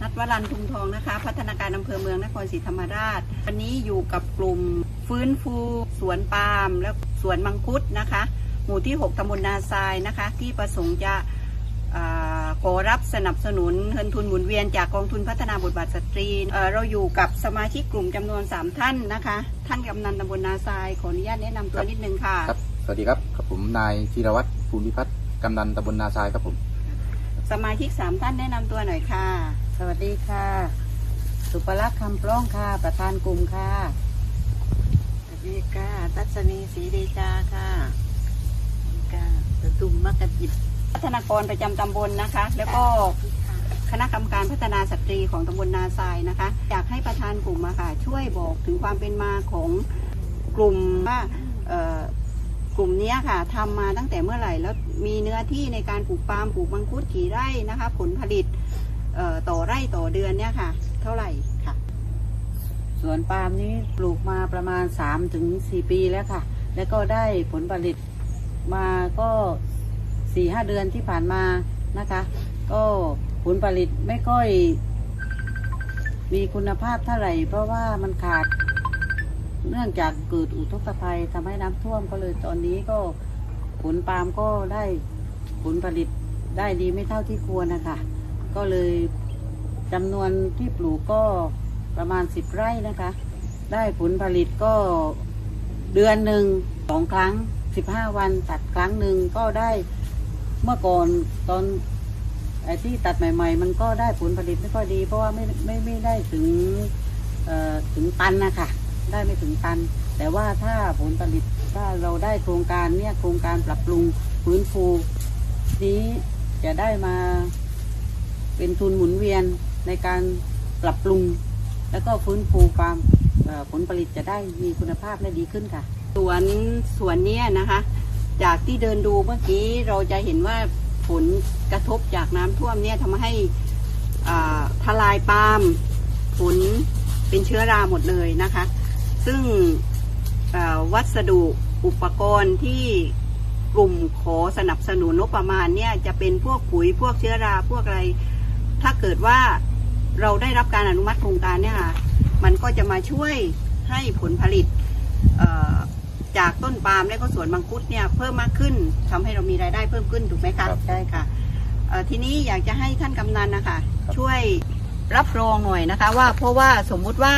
นัดวรันทุมทองนะคะ พัฒนาการอำเภอเมืองนครศรีธรรมราช วันนี้อยู่กับกลุ่มฟื้นฟูสวนปาล์มและสวนมังคุดนะคะ หมู่ที่ 6ตำบลนาทรายนะคะ ที่ประสงค์จะอ่าขอรับสนับสนุนเงินทุนหมุนเวียนจากกองทุนพัฒนาบทบาทสตรีเอ่อเราอยู่กับสมาชิกกลุ่มจำนวน 3 ท่านนะคะ ท่านกำนันตำบลนาทรายขออนุญาตแนะนำตัวนิดนึงค่ะครับสวัสดีครับครับผมนายธีรวัตรภูมิพิพัฒน์กำนันตำบลนาทรายครับผม สมาชิก 3 ท่านแนะนำตัวหน่อยค่ะ สวัสดีค่ะ สุปลักษ์คำปล้องค่ะ ประธานกลุ่มค่ะ สวัสดีค่ะทัศนีศรีเดชาค่ะค่ะตะตุ่มมะกะจิบพัฒนากรประจำตำบลนะคะ แล้วก็คณะกรรมการพัฒนาสตรีของตำบลนาทรายนะคะ อยากให้ประธานกลุ่มอะค่ะ ช่วยบอกถึงความเป็นมาของกลุ่มว่ากลุ่มนี้ค่ะทำมาตั้งแต่เมื่อไหร่ แล้วมีเนื้อที่ในการปลูกปาล์มปลูกมังคุดกี่ไร่นะคะ ผลผลิต ต่อไร่ต่อเดือนเนี่ยค่ะ เท่าไหร่ค่ะสวนปาล์มนี้ปลูกมาประมาณ3ถึง4ปีแล้วค่ะ แล้วก็ได้ผลผลิตมาก็4หเดือนที่ผ่านมานะคะ ก็ผลผลิตไม่ค่อย มีคุณภาพเท่าไหร่ เพราะว่ามันขาด เนื่องจากเกิดอุทกภัยทำให้น้ำท่วมก็เลยตอนนี้ก็ผลปาล์มก็ได้ผลผลิตได้ดีไม่เท่าที่ควรนะคะ ก็เลยจำนวนที่ปลูกก็ประมาณสิบไร่นะคะ ได้ผลผลิตก็เดือนหนึ่งสองครั้งสิบห้าวันตัดครั้งหนึ่งก็ได้เมื่อก่อนตอนไอ้ที่ตัดใหม่ ๆ มันก็ได้ผลผลิตไม่ค่อยดี เพราะว่าไม่ไม่ไม่ได้ถึงเอ่อถึงตันนะคะได้ไม่ถึงตัน แต่ว่าถ้าผลผลิตถ้าเราได้โครงการเนี่ยโครงการปรับปรุงฟื้นฟูนี้จะได้มา เป็นทุนหมุนเวียนในการปรับปรุง แล้วก็ฟื้นฟูความผลผลิตจะได้มีคุณภาพและดีขึ้นค่ะ สวนสวนนี้นะคะ จากที่เดินดูเมื่อกี้เราจะเห็นว่าผลกระทบจากน้ำท่วมเนี่ยทำให้ทลายปาล์มผลเป็นเชื้อราหมดเลยนะคะ ซึ่งวัสดุอุปกรณ์ที่กลุ่มขอสนับสนุนงบประมาณเนี่ยจะเป็นพวกปุ๋ยพวกเชื้อราพวกอะไร ถ้าเกิดว่าเราได้รับการอนุมัติโครงการเนี่ยค่ะมันก็จะมาช่วยให้ผลผลิตเอ่อจากต้นปาล์มและก็สวนมังคุดเนี่ยเพิ่มมากขึ้นทำให้เรามีรายได้เพิ่มขึ้นถูกไหมคะครับใช่ค่ะเอ่อทีนี้อยากจะให้ท่านกำนันนะคะครับช่วยรับรองหน่อยนะคะ ว่าเพราะว่าสมมุติว่า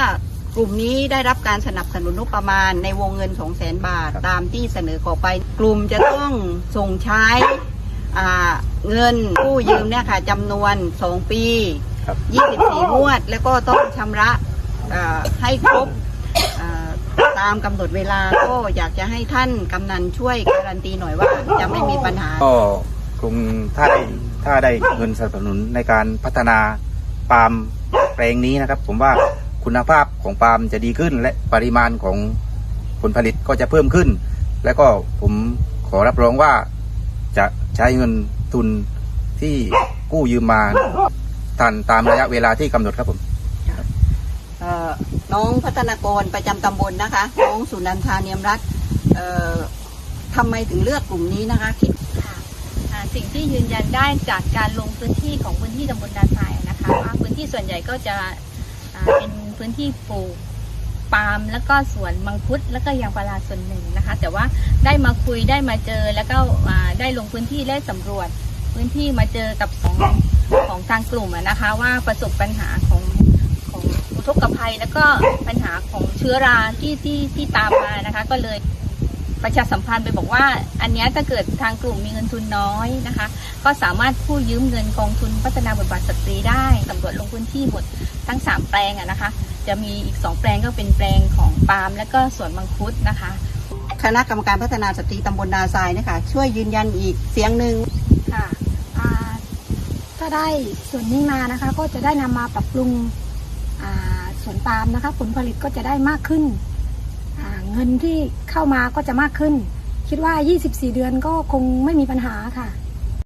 กลุ่มนี้ได้รับการสนับสนุนงบประมาณในวงเงิน 2 0 0 0 0 0 บาท ตามที่เสนอขอไป กลุ่มจะต้องส่งใช้อ่า เงินกู้ยืมเนี่ยค่ะจำนวน2ปีครับ24งวด แล้วก็ต้องชำระเอ่อให้ครบเอ่อตามกำหนดเวลาก็อยากจะให้ท่านกำนันช่วยการันตีหน่อยว่าจะไม่มีปัญหา ก็คงถ้าได้ถ้าได้เงินสนับสนุนในการพัฒนาปาล์มแปลงนี้นะครับ ผมว่าคุณภาพของปาล์มจะดีขึ้น และปริมาณของผลผลิตก็จะเพิ่มขึ้น แล้วก็ผมขอรับรองว่าจะใช้เงิน ทุนที่กู้ยืมมาทันตามระยะเวลาที่กำหนดครับผมเอ่อน้องพัฒนากรประจำตำบลนะคะ น้องสุนันทาเนียมรัตน์เอ่อทำไมถึงเลือกกลุ่มนี้นะคะคิด ค่ะอ่าสิ่งที่ยืนยันได้จากการลงพื้นที่ของพื้นที่ตำบลนาทรายนะคะว่าพื้นที่ส่วนใหญ่ก็จะอ่าเป็นพื้นที่ปลูก ปาล์มแล้วก็สวนมังคุดแล้วก็ยางพาราส่วนหนึ่งนะคะ แต่ว่าได้มาคุยได้มาเจอแล้วก็ได้ลงพื้นที่ได้สำรวจพื้นที่มาเจอกับของของทางกลุ่มนะคะ ว่าประสบปัญหาของของอุทกภัย แล้วก็ปัญหาของเชื้อราที่ที่ที่ตามมานะคะ ก็เลย ประชาสัมพันธ์ไปบอกว่า อันเนี้ยถ้าเกิดทางกลุ่มมีเงินทุนน้อยนะคะ ก็สามารถกู้ยืมเงินกองทุนพัฒนาบทบาทสตรีได้ตำรวจลงพื้นที่หมดทั้ง 3 แปลงอะนะคะ จะมีอีก 2 แปลงก็เป็นแปลงของปาล์มและก็สวนมังคุดนะคะคณะกรรมการพัฒนาสตรีตำบลนาทรายนะคะช่วยยืนยันอีกเสียงหนึ่งค่ะอ่าถ้าได้ส่วนนี้มานะคะ ก็จะได้นำมาปรับปรุงอ่าสวนปาล์มนะคะ ผลผลิตก็จะได้มากขึ้นอ่า เงินที่เข้ามาก็จะมากขึ้น คิดว่า 24 เดือนก็คงไม่มีปัญหาค่ะ